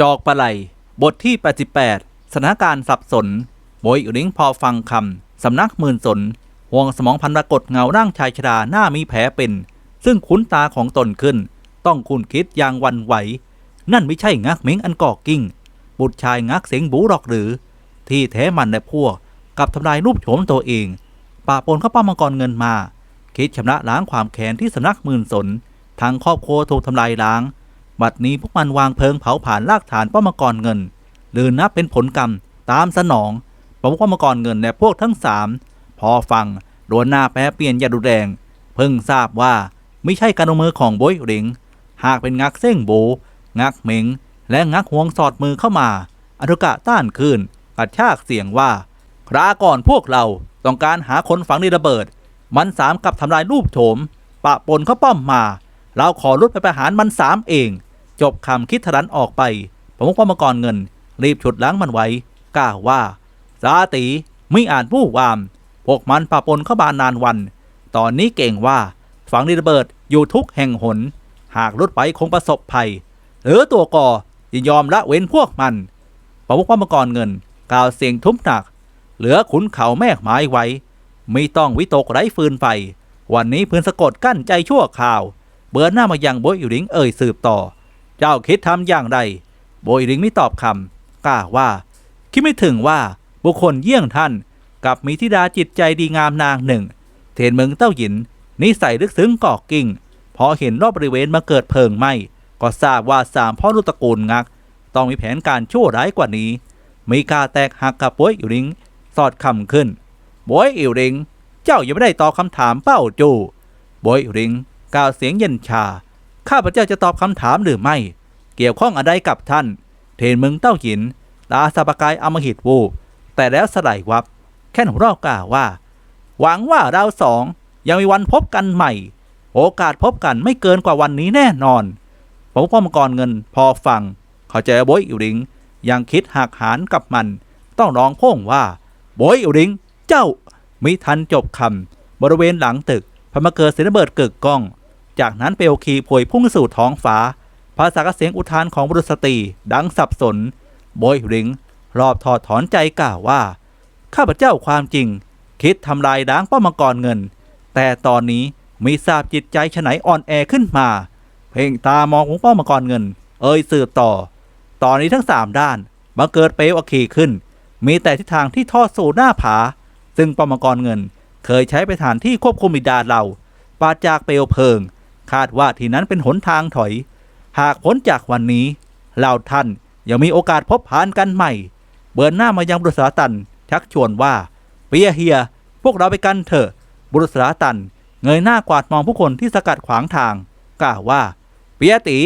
จอกปลาไหลบทที่ 88สถานการณ์สับสนโบยอุลิงพอฟังคำสำนักหมื่นสนห่วงสมองพันปรากฏเงาร่างชายชราหน้ามีแผลเป็น ซึ่งคุ้นตาของตนขึ้น ต้องคุณคิดอย่างวันไหว นั่นไม่ใช่งักเม้งอันก่อกิ้ง บุตรชายงักเสียงบูหรอกหรือ ที่แท้มันและพวกกับทำลายรูปโฉมตัวเองป่าปนเข้าป้ามังกรเงินมา คิดชำระล้างความแค้นที่สำนักหมื่นสนทั้งครอบครัวถูกทำลายล้าง บัดนี้พวกมันวางเพลิงเผาผ่านลากฐานป้อมมังกรเงิน หรือนับเป็นผลกรรมตามสนองป้อมมังกรเงินและพวกทั้งสามพอฟังรวนหน้าแปรเปลี่ยนอยาดูแดง เพิ่งทราบว่าไม่ใช่การลงมือของโบยหลิง หากเป็นงักเส้งโบ งักเหมงและงักห่วงสอดมือเข้ามาอนุกะต้านคืนกระชากเสียงว่า คราก่อนพวกเราต้องการหาคนฝังในระเบิด มันสามกับทำลายรูปโฉมปะปนเข้าป้อมมา เราขอรุดไปประหารมันสามเอง จบคำคิดทะลันออกไปผมว่ามกรเงิน รีบฉุดล้างมันไว้กล่าวว่าสาตีไม่อ่านผู้วาม พวกมันปะปนเข้าบานนานวัน ตอนนี้เก่งว่า ฝังในระเบิดอยู่ทุกแห่งหน หากรุดไปคงประสบภัย หรือตัวก่อยินยอมละเว้นพวกมันประมุกว่ามกรเงิน กล่าวเสียงทุ้มหนัก เหลือขุนเขาแมกไม้ไว้ ไม่ต้องวิตกไร้ฟืนไฟ วันนี้เพื่อนสะกดกั้นใจชั่วข่าว เบือนหน้ามายังโบยอิริงเอ่ยสืบต่อ เจ้าคิดทำอย่างไร โบยอิริงไม่ตอบคำกล่าวว่า คิดไม่ถึงว่าบุคคลเยี่ยงท่านกับมีธิดาจิตใจดีงามนางหนึ่ง เทนเมืองเต้าหยิน นิสัยลึกซึ้งก่อกิ่ง พอเห็นรอบบริเวณมาเกิดเพลิงไหม้ก็ทราบว่าสามพ่อลูกตระกูลงัก ต้องมีแผนการชั่วร้ายกว่านี้ มีกาแตกหักกับโบยอิริง สอดคำขึ้นโบยอิริง เจ้ายังไม่ได้ตอบคำถามเป้าจูโบยอิริงกล่าวเสียงเย็นชา ข้าพเจ้าจะตอบคำถามหรือไม่ เกี่ยวข้องอะไรกับท่าน เทนเมืองเต้าหยินตาสะปกายอมหิตวูบแต่แล้วสลายวับ แค่นหัวราะกล่าวว่า หวังว่าเราสองยังมีวันพบกันใหม่ โอกาสพบกันไม่เกินกว่าวันนี้แน่นอนผมป้อมกรเงินพอฟัง เขาใจว่าโบยอิริง ยังคิดหักหานกับมัน ต้องร้องโพ่งว่าโบยอิริง เจ้ามิทันจบคำบริเวณหลังตึกพมเกิดเสียงระเบิดเกิดก้อง จากนั้นเปลวขีพวยพุ่งสู่ท้องฟ้า ภาษากเสียงอุทานของบุรุษสตรีดังสับสน โบยริง รอบถอดถอนใจกล่าวว่า ข้าพเจ้าความจริง คิดทำลายล้างป้อมมังกรเงิน แต่ตอนนี้มีทราบจิตใจฉไหนอ่อนแอขึ้นมา เพ่งตามองของป้อมมังกรเงิน เอ่ยสืบต่อ ตอนนี้ทั้งสามด้านบังเกิดเปลวอคีขึ้น มีแต่ทิศทางที่ทอดสู่หน้าผา ซึ่งป้อมมังกรเงิน เคยใช้เป็นฐานที่ควบคุมบิดาเราปาจากเปลวเพลิง คาดว่าที่นั้นเป็นหนทางถอย หากพ้นจากวันนี้เราท่านยังมีโอกาสพบผ่านกันใหม่ เบิร์นหน้ามายังบุรุษสาตัน ชักชวนว่าเปียเฮีย พวกเราไปกันเถอะ บุรุษสาตัน เงยหน้ากวาดมองผู้คนที่สกัดขวางทาง กล่าวว่า เปียตี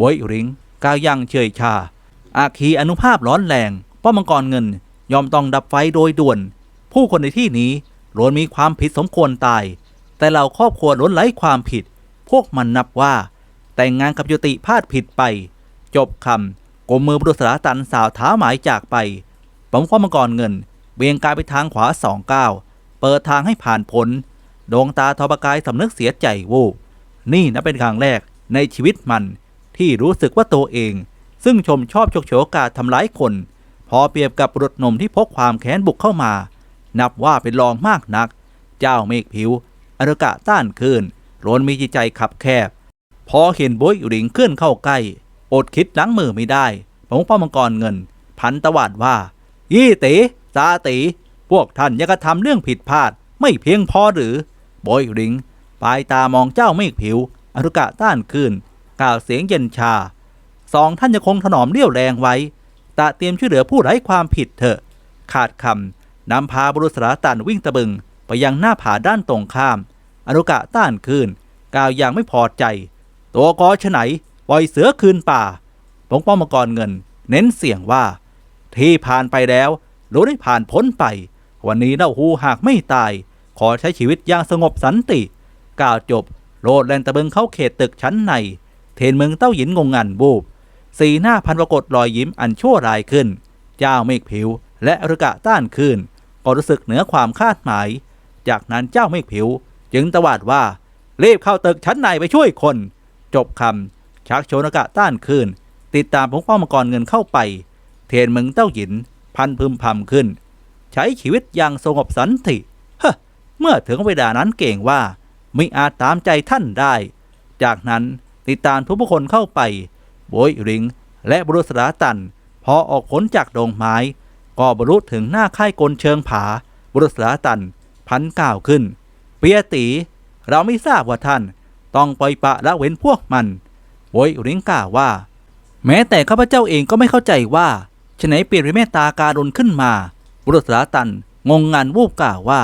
บอยริงกายังเฉยชา อาคีอนุภาพร้อนแรงป้อมมังกรเงิน ยอมต้องดับไฟโดยด่วน ผู้คนในที่นี้ล้วนมีความผิดสมควรตาย แต่เราครอบครัวล้วนไร้ความผิด พวกมันนับว่า แต่งงานกับยุติพลาดผิดไป จบคำกลมมือบุรุษสาตันสาวเท้าหมายจากไปผมข้อมังกรเงินเบียงกายไปทางขวาสองก้าวเปิดทางให้ผ่านพ้นดวงตาทอประกายสำนึกเสียใจวูบนี่นับเป็นครั้งแรกในชีวิตมันที่รู้สึกว่าตัวเอง ซึ่งชมชอบฉกฉโอกาทำร้ายคน พอเปรียบกับรุษนมที่พกความแค้นบุกเข้ามา นับว่าเป็นรองมากนัก เจ้าเมฆผิวอรกะต้านคืน ล้วนมีจิตใจขับแคบ พอเห็นบวยอยู่ริงเคลื่อนเข้าใกล้ อดคิดล้างมือไม่ได้ผมป้อมังกรเงิน พันตวาดว่า ยี่ตีซาตีพวกท่านยังกระทำเรื่องผิดพลาด ไม่เพียงพอหรือบอยริงปลายตามองเจ้าเมฆผิว อรุกะต้านคืนกล่าวเสียงเย็นชาสองท่านจะคงถนอมเรี่ยวแรงไว้ตะเตรียมช่วยเหลือผู้ไร้ความผิดเถอะ ขาดคำนำพาบุรุษสาตันวิ่งตะบึง ไปยังหน้าผาด้านตรงข้าม อนุกะต้านคืน กล่าวอย่างไม่พอใจ ตัวกอฉไหนปล่อยเสือคืนป่าปงป้อมมังกรเงิน เน้นเสียงว่า ที่ผ่านไปแล้วรู้ได้ผ่านพ้นไป วันนี้เล่าหูหากไม่ตาย ขอใช้ชีวิตอย่างสงบสันติ กล่าวจบโรดแลนตะเบิงเข้าเขตตึกชั้นใน เทนเมืองเต้าหยินงงงันบูบ สีหน้าพันปรากฏรอยยิ้มอันชั่วร้ายขึ้น เจ้าเมฆผิว และอรุกะต้านคืนก็รู้สึกเหนือความคาดหมาย จากนั้นเจ้าเมฆผิว จึงตวาดว่า รีบเข้าตึกชั้นในไปช่วยคน จบคำชักโชนกะต้านคืน ติดตามพงป้อมมังกรเงินเข้าไป เทียนเมืองเต้าหยิน พันพึมพำขึ้น ใช้ชีวิตอย่างสงบสันติฮเมื่อถึงเวลานั้นเก่งว่าไม่อาจตามใจท่านได้ จากนั้นติดตามทุกผู้คนเข้าไปโบยริง และบรุษราตัน พอออกผลจากดงไม้ ก็บรรลุถึงหน้าค่ายกลเชิงผาบรุษราตัน พันก้าวขึ้น เปียตี เราไม่ทราบว่าท่าน ต้องปล่อยปะละเว้นพวกมันโบยริงกล่าวว่า แม้แต่ข้าพเจ้าเองก็ไม่เข้าใจว่าฉไหนเปลี่ยนเป็นเมตตาการุณขึ้นมาบุรุษราตันงงงานวูบกล่าวว่า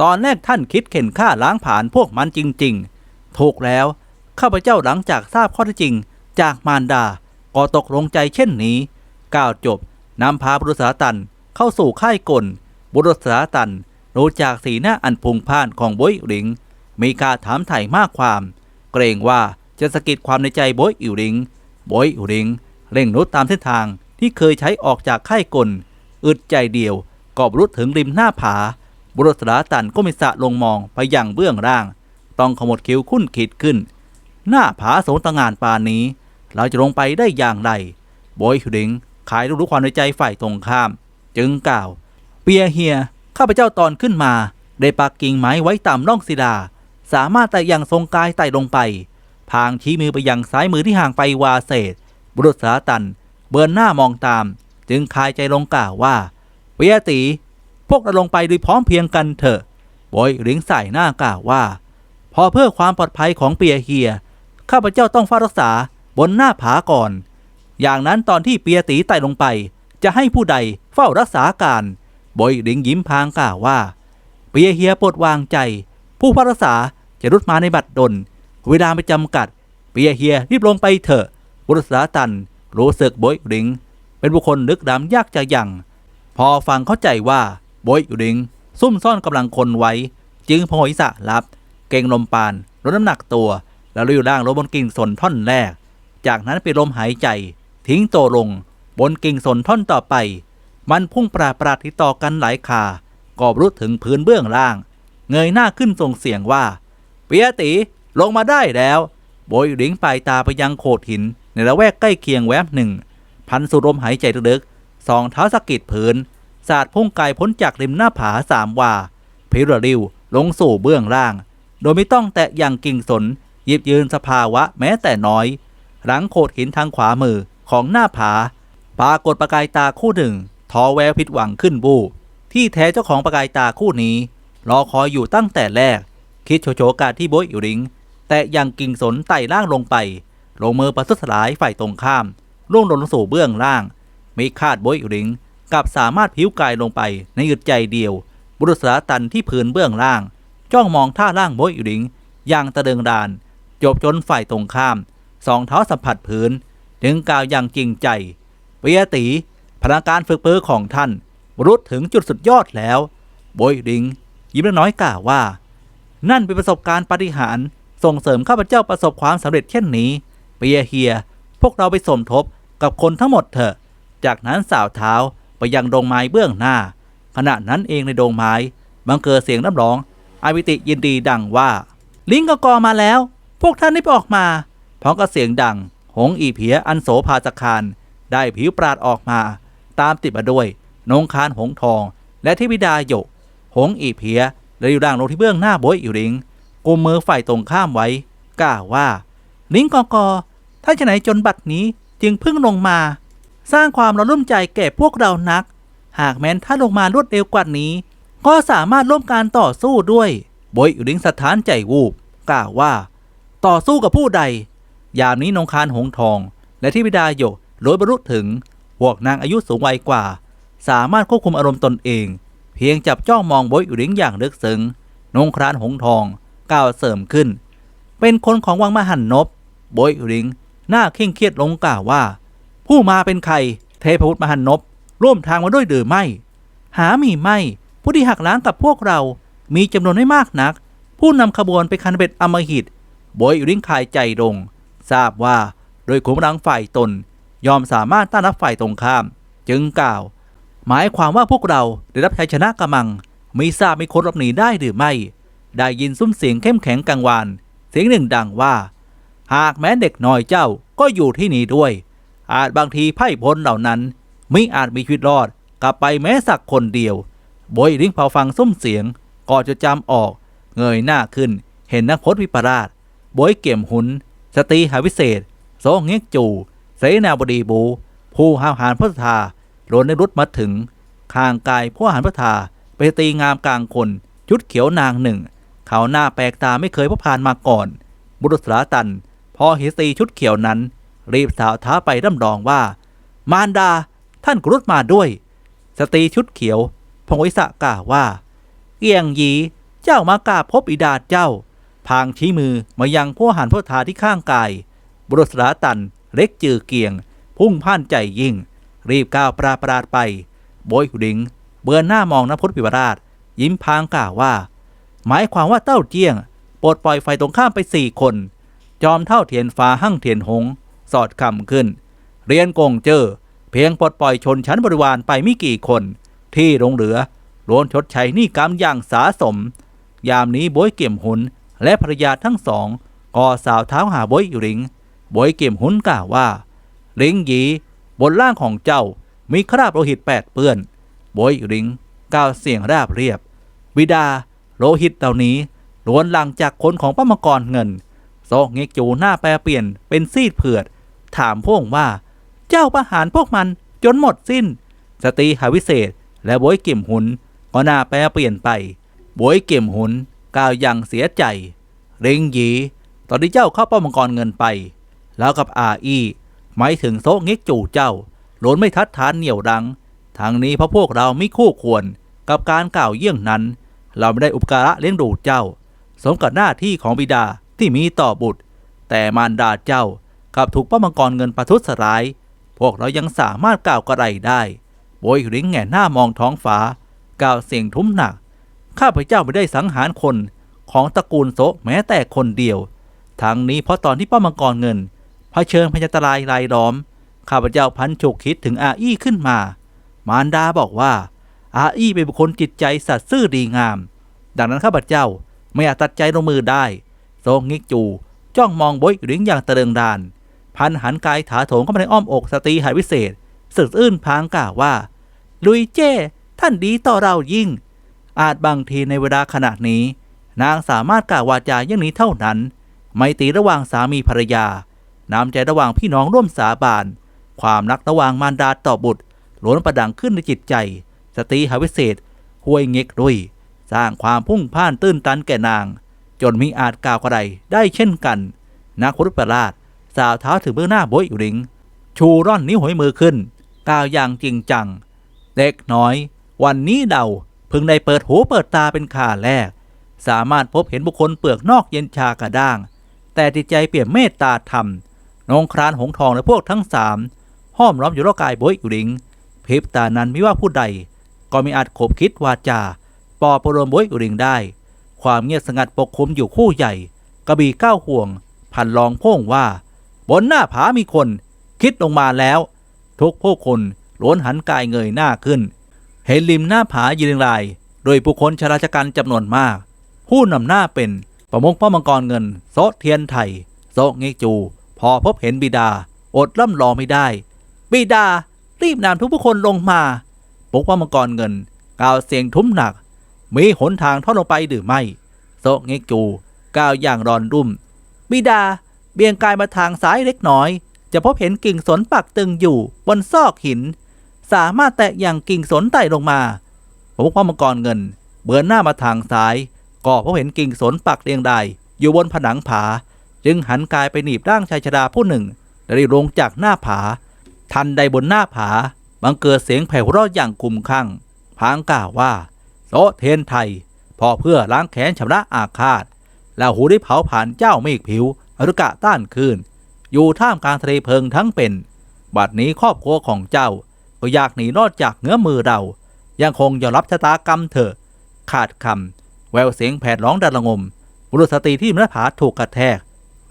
ตอนแรกท่านคิดเข็นฆ่าล้างผ่านพวกมันจริง ๆ ถูกแล้วข้าพเจ้าหลังจากทราบข้อเท็จจริง จากมารดาก็ตกลงใจเช่นนี้กล่าวจบนำพาบุรุษราตันเข้าสู่ค่ายกลบุรุษราตัน รู้จากสีหน้าอันพุงพ่านของโบยอิริง มีการถามไถ่มากความ เกรงว่าจะสะกิดความในใจโบยอิริงโบยอิริงเร่งรุดตามเส้นทางที่เคยใช้ออกจากค่ายกล อึดใจเดียวก็บรุษถึงริมหน้าผา บุรุษราตันก็มิสะลงมองไปยังเบื้องล่าง ต้องขมวดคิ้วคุ้นขีดขึ้น หน้าผาสงตงานปานนี้ เราจะลงไปได้อย่างไรโบยหิงขายรู้ความในใจฝ่ายตรงข้าม จึงกล่าว เปียเฮีย ข้าพเจ้าตอนขึ้นมา ได้ปักกิ่งไม้ไว้ตามร่องศิลา สามารถแต่ยังทรงกายไต่ลงไป พางชี้มือไปยังซ้ายมือที่ห่างไปวาเศษ บุรุษสาตัน เบือนหน้ามองตาม จึงคายใจลงกล่าวว่าเปียตีพวกเราลงไปโดยพร้อมเพียงกันเถอะโบยหลิงใส่หน้ากล่าวว่า พอเพื่อความปลอดภัยของเปียเฮีย ข้าพเจ้าต้องเฝ้ารักษาบนหน้าผาก่อน อย่างนั้นตอนที่เปียตีไต่ลงไป จะให้ผู้ใดเฝ้ารักษาการ โบยหลิงยิ้มพางกล่าวว่า เปียเฮียโปรดวางใจ ผู้เฝ้ารักษาจะรุดมาในบัดดล เวลาไม่จำกัด เปียเฮียรีบลงไปเถอะ บุรุษสาตันรู้สึกโบยหลิง เป็นบุคคลลึกดำยากจะยัง พอฟังเข้าใจว่าโบยหลิง ซุ่มซ่อนกำลังคนไว้ จึงพงอิสะรับ เก่งลมปานลดน้ำหนักตัว แล้วลุยร่างลงบนกิ่งสนท่อนแรก จากนั้นไปลมหายใจ ทิ้งตัวลง บนกิ่งสนท่อนต่อไป มันพุ่งปราดปราดที่ต่อกันหลายคาก็รุดถึงพื้นเบื้องล่าง เงยหน้าขึ้นส่งเสียงว่า เปียตีลงมาได้แล้ว โบยหลิงปลายตาไปยังโขดหิน ในละแวกใกล้เคียงแวบหนึ่ง พันสุดลมหายใจลึกๆสองเท้าสะกิดพื้นสาดพุ่งไกลพ้นจากริมหน้าผาสามวาพิรริวลงสู่เบื้องล่าง โดยไม่ต้องแตะอย่างกิ่งสนหยิบยืนสภาวะแม้แต่น้อย หลังโขดหินทางขวามือของหน้าผาปรากฏประกายตาคู่หนึ่ง ท้อแววผิดหวังขึ้นบูที่แท้เจ้าของประกายตาคู่นี้ รอคอยอยู่ตั้งแต่แรก คิดโชโฉกาที่โบยอยู่ริง แต่ยังกิ่งสนไต่ล่างลงไป ลงมือประทุษร้ายฝ่ายตรงข้ามล่วงลงสู่เบื้องล่าง มีคาดโบยอยู่ริงกลับสามารถผิวกายลงไปในอึดใจเดียว บุรุษสาตันที่พื้นเบื้องล่าง จ้องมองท่าล่างโบยอยู่ริงอย่างตะเดิงดาน จบจนฝ่ายตรงข้าม สองเท้าสัมผัสพื้น ถึงกาวอย่างจริงใจเปียตี พลังการฝึกปือของท่านรุดถึงจุดสุดยอดแล้ว โบยริง ยิ้มน้อยกล่าวว่า นั่นเป็นประสบการณ์ปาฏิหาริย์ส่งเสริมข้าพเจ้าประสบความสำเร็จเช่นนี้เปียเฮีย พวกเราไปสมทบกับคนทั้งหมดเถอะ จากนั้นสาวเท้าไปยังดงไม้เบื้องหน้า ขณะนั้นเองในดงไม้บังเกิดเสียงน้ำร้อง อาวิติยินดีดังว่า ลิงกกอมาแล้ว พวกท่านรีบออกมาพร้อมกับเสียงดัง หงอีเพียอันโสภาสคารได้ผิวปราดออกมา ตามติดมาด้วยนงคานหงทอง และเทวิดาหยก หงอีเพีย และอยู่ด่างลงที่เบื้องหน้าโบยอิริงกุมมือฝ่ายตรงข้ามไว้กล่าวว่า ลิงกอกอถ้าจะไหนจนบัดนี้จึงพิ่งลงมา สร้างความระลุ่มใจแก่พวกเรานัก หากแม้นถ้าลงมารวดเร็วกว่านี้ ก็สามารถร่วมการต่อสู้ด้วยโบยอิริงสถานใจวูบกล่าวว่า ต่อสู้กับผู้ใด ยามนี้นงคานหงทอง และที่บิดาโยกโดยบรรลุถึง พวกนางอายุสูงวัยกว่า สามารถควบคุมอารมณ์ตนเอง เพียงจับจ้องมองโบยอุริงอย่างลึกซึ้งนงครานหงทองกล่าวเสริมขึ้น เป็นคนของวังมหันนบโบยอุริงหน้าเคร่งเครียดลงกล่าวว่า ผู้มาเป็นใครเทพบุตรมหันนบร่วมทางมาด้วยหรือไม่ หามีไม่ ผู้ที่หักล้างกับพวกเรา มีจำนวนไม่มากนัก ผู้นำขบวนไปคันเบ็ดอมหิตโบยอุริงคายใจลงทราบว่าโดยขุมรังฝ่ายตน ยอมสามารถต้านรับฝ่ายตรงข้าม จึงกล่าว หมายความว่าพวกเราได้รับชัยชนะกำมังไม่ทราบมีคนหลบหนีได้หรือไม่ ได้ยินซุ้มเสียงเข้มแข็งกังวานเสียงหนึ่งดังว่า หากแม้เด็กน้อยเจ้าก็อยู่ที่นี่ด้วย อาจบางทีไพ่พลเหล่านั้นไม่อาจมีชีวิตรอดกลับไปแม้สักคนเดียวโบยริงพอฟังซุ้มเสียงก็จะจำออก เงยหน้าขึ้น เห็นนักพจน์วิปราชโบยเกี่ยมหุน สตีหาวิเศษโซงเงกจู เสนาบดีบูผู้ห้าวหารพระธาโดนในรุดมาถึงข้างกายผู้หารพระธาไปตีงามกลางคนชุดเขียวนางหนึ่ง เขาหน้าแปลกตาไม่เคยพบผ่านมาก่อน บุรุษสาตัน พอเห็นสตีชุดเขียวนั้น รีบสาวท้าไปร่ำรองว่า มารดาท่านกรุฑมาด้วย สตรีชุดเขียวพงวิสะกล่าวว่าเกียงยีเจ้ามากราบพบอิดาเจ้า พางชี้มือมายังผู้หันพระทาที่ข้างกาย บุรุษสาตัน เล็กจือเกียง พุ่งพ่านใจยิ่ง รีบก้าวปราปราดไป โบยหุดิง เบือนหน้ามองนพจน์ปิวราช ยิ้มพางกล่าวว่า หมายความว่าเต้าเจี้ยงปลดปล่อยไฟตรงข้ามไปสี่คน จอมเท่าเทียนฟ้าหั่งเทียนหง สอดคำขึ้น เรียนกงเจอ เพียงปลดปล่อยชนชั้นบริวารไปไม่กี่คน ที่ลงเหลือล้วนชดใช้หนี้กรรมอย่างสาสม ยามนี้บวยเกี่ยมหุนและภรรยาทั้งสองก็สาวเท้าหาบวยอยู่ริง บวยเกมหุนกล่าวว่าลิงหยีบนล่างของเจ้ามีคราบโลหิตแปดเปื้อนบวยอยู่ริงกล่าวเสียงราบเรียบ บิดาโลหิตเหล่านี้ล้วนหลังจากคนของป้ามกรเงินโซกเงกจูหน้าแปรเปลี่ยนเป็นซีดเผือด ถามพวกว่า เจ้าประหารพวกมันจนหมดสิ้น สตีหาวิเศษและบวยเกี่ยมหุนก็หน้าแปรเปลี่ยนไปบวยเกี่ยมหุนกล่าวอย่างเสียใจ เริงหยีตอนที่เจ้าเข้าป้อมมังกรเงินไป แล้วกับอาอีหมายถึงโซง็กจู่เจ้าหลนไม่ทัดทานเหนี่ยวดังทางนี้เพราะพวกเราไม่คู่ควรกับการกล่าวเยี่ยงนั้น เราไม่ได้อุปการะเลี้ยงดูเจ้า สมกับหน้าที่ของบิดาที่มีต่อบุตร แต่มารดาเจ้ากับถูกป้อมมังกรเงินประทุษร้าย พวกเรายังสามารถกล่าวกระไรได้โบยริงแง่หน้ามองท้องฟ้ากล่าวเสียงทุ้มหนัก ข้าพเจ้าไม่ได้สังหารคนของตระกูลโซแม้แต่คนเดียวทั้งนี้เพราะตอนที่ป้อมมังกรเงิน เผชิญพยันตรายรายล้อม ข้าพเจ้าพันฉุกคิดถึงอาอี้ขึ้นมา มารดาบอกว่า อาอี้เป็นบุคคลจิตใจสัตย์ซื่อดีงาม ดังนั้นข้าพเจ้าไม่อาจตัดใจลงมือได้โซงงิกจู จ้องมองบอยหริงอย่างตะเริงดาน พันหันกายถาโถงเข้ามาในอ้อมอกสตรีหายวิเศษสึกอื้นพางกล่าวว่า ลุยเจ้ ท่านดีต่อเรายิ่ง อาจบางทีในเวลาขณะนี้ นางสามารถกล่าววาจาอย่างนี้เท่านั้น ไม่ตีระหว่างสามีภรรยา น้ำใจระหว่างพี่น้องร่วมสาบาน ความรักระหว่างมารดาต่อบุตรล้นประดังขึ้นในจิตใจ สตรีหาวิเศษห้วยเง็กด้วย สร้างความพุ่งพ่านตื้นตันแก่นาง จนมีอาจกล่าวกระไรได้เช่นกันนักพุทธประหลาดสาวเท้าถึงเบื้องหน้าโบยอุริง ชูร่อนนิ้วหัวมือขึ้นกล่าวอย่างจริงจัง เด็กน้อย วันนี้เดาเพิ่งได้เปิดหูเปิดตาเป็นข่าแรก สามารถพบเห็นบุคคลเปลือกนอกเย็นชากระด้าง แต่จิตใจเปี่ยมเมตตาธรรม นงครานหงทองและพวกทั้งสามห้อมล้อมอยู่รอบกายโบยอุริงพริบตานั้นไม่ว่าผู้ใด ก็ไม่อาจขบคิดวาจาปอประโลมโบยอุริงได้ ความเงียบสงัดปกคลุมอยู่คู่ใหญ่กระบี่ก้าวห่วง พันลองพ่งว่า บนหน้าผามีคน คิดลงมาแล้ว ทุกผู้คนล้วนหันกายเงยหน้าขึ้น เห็นริมหน้าผายืนราย โดยผู้คนชราชกันจำนวนมาก ผู้นำหน้าเป็นประมุขพ่อมังกรเงินโซเทียนไทยโซเงกจู พอพบเห็นบิดา อดล่ำรอไม่ได้ บิดา รีบนำทุกผู้คนลงมาปกพ่อมังกรเงิน กล่าวเสียงทุ้มหนัก มีหนทางทอดลงไปหรือไม่ โซะเงกจูกล่าวอย่างรอนรุ่ม บิดา เบี่ยงกายมาทางซ้ายเล็กน้อย จะพบเห็นกิ่งสนปักตึงอยู่บนซอกหิน สามารถแตะอย่างกิ่งสนไต่ลงมาพระพุทธมังกรเงิน เบือนหน้ามาทางซ้าย ก็พบเห็นกิ่งสนปักเรียงรายอยู่บนผนังผา จึงหันกายไปหนีบร่างชายชราผู้หนึ่งและรีลงจากหน้าผา ทันใดบนหน้าผา บังเกิดเสียงแผ่วเราะอย่างกุมข้างพางกล่าวว่าโซเทนไทยพอเพื่อล้างแค้นชำระอาฆาตแล้วหูได้เผาผ่านเจ้าเมฆผิวอรุกะต้านคืน อยู่ท่ามกลางทะเลเพลิงทั้งเป็น บัดนี้ครอบครัวของเจ้า ก็อยากหนีรอดจากเงื้อมือเรา ยังคงยอมรับชะตากรรมเถอะ ขาดคำแววเสียงแผดร้องดังระงม บุรุษสตรีที่มนผาถูกกระแทก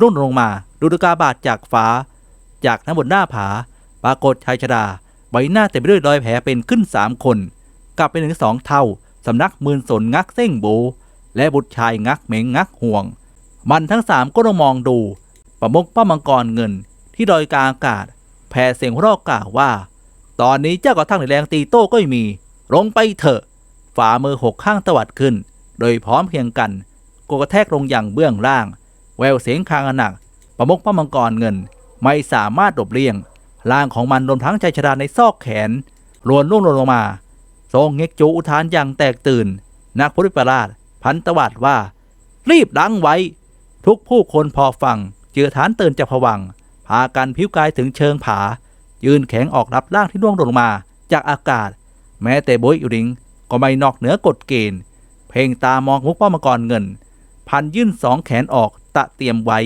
รุ่นลงมาดูดกาบาดจากฟ้า จากน้ำบนหน้าผา ปรากฏชายชราใบหน้าเต็มไปด้วยรอยแผลเป็นขึ้นสามคน กลับเป็นถึงสองเท่าสำนักมืนสนงักเส้งโบ และบุตรชายงักเหมงงักห่วง มันทั้งสามก็ต้องมองดู ประมกป้ามังกรเงิน ที่ลอยกลางอากาศ แผ่เสียงรอกกล่าวว่า ตอนนี้เจ้ากระทั่งในแรงตีโต้ก็ไม่มี ลงไปเถอะ ฝ่ามือหกข้างตวัดขึ้น โดยพร้อมเพียงกันกกระแทกลงอย่างเบื้องล่าง แววเสียงคางอันหนัก ประมกพระมังกรเงิน ไม่สามารถหลบเลี่ยงร่างของมันโดนพลังใจชราในซอกแขนรวนล่วงลงมาทรงเง็กจูอุทานอย่างแตกตื่น นักพุทธประราชพันตวัดว่า รีบดังไว้ ทุกผู้คนพอฟัง เจือฐานตื่นจากผวัง พากันพิ้วกายถึงเชิงผา ยืนแข็งออกรับร่างที่ร่วงลงมา จากอากาศ แม้แต่โบยอุริง ก็ไม่นอกเหนือกฎเกณฑ์ เพ่งตามองมุกป้อมกรเงิน พันยื่นสองแขนออก ตะเตรียมไว้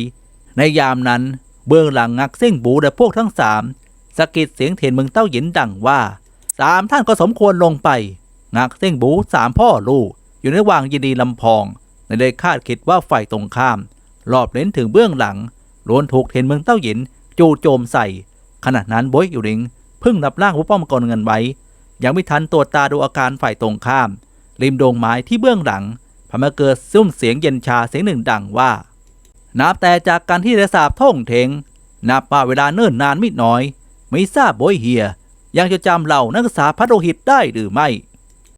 ในยามนั้นเบื้องหลังงักเส้งบูและพวกทั้งสามสะกิดเสียงเทียนเมืองเต้าหยินดังว่าสามท่านก็สมควรลงไป งักเส้งบูสามพ่อลูก อยู่ในว่างยินดีลำพองในได้คาดคิดว่าฝ่ายตรงข้ามรอบเล้นถึงเบื้องหลังล้วนถูกเทียนเมืองเต้าหยินจู่โจมใส่ ขณะนั้นโบยอิวริงพิ่งรับร่างผู้ป้อมกรเงินไว้ ยังไม่ทันตรวจตาดูอาการฝ่ายตรงข้าม ริมโดงไม้ที่เบื้องหลังพมาเกิดซุ้มเสียงเย็นชาเสียงหนึ่งดังว่า นับแต่จากการที่ได้สาบท่องเทงนับมาเวลาเนิ่นนานมิดน้อย ไม่ทราบโบยเฮีย ยังจะจำเหล่านักศึกษาพระโลหิตได้หรือไม่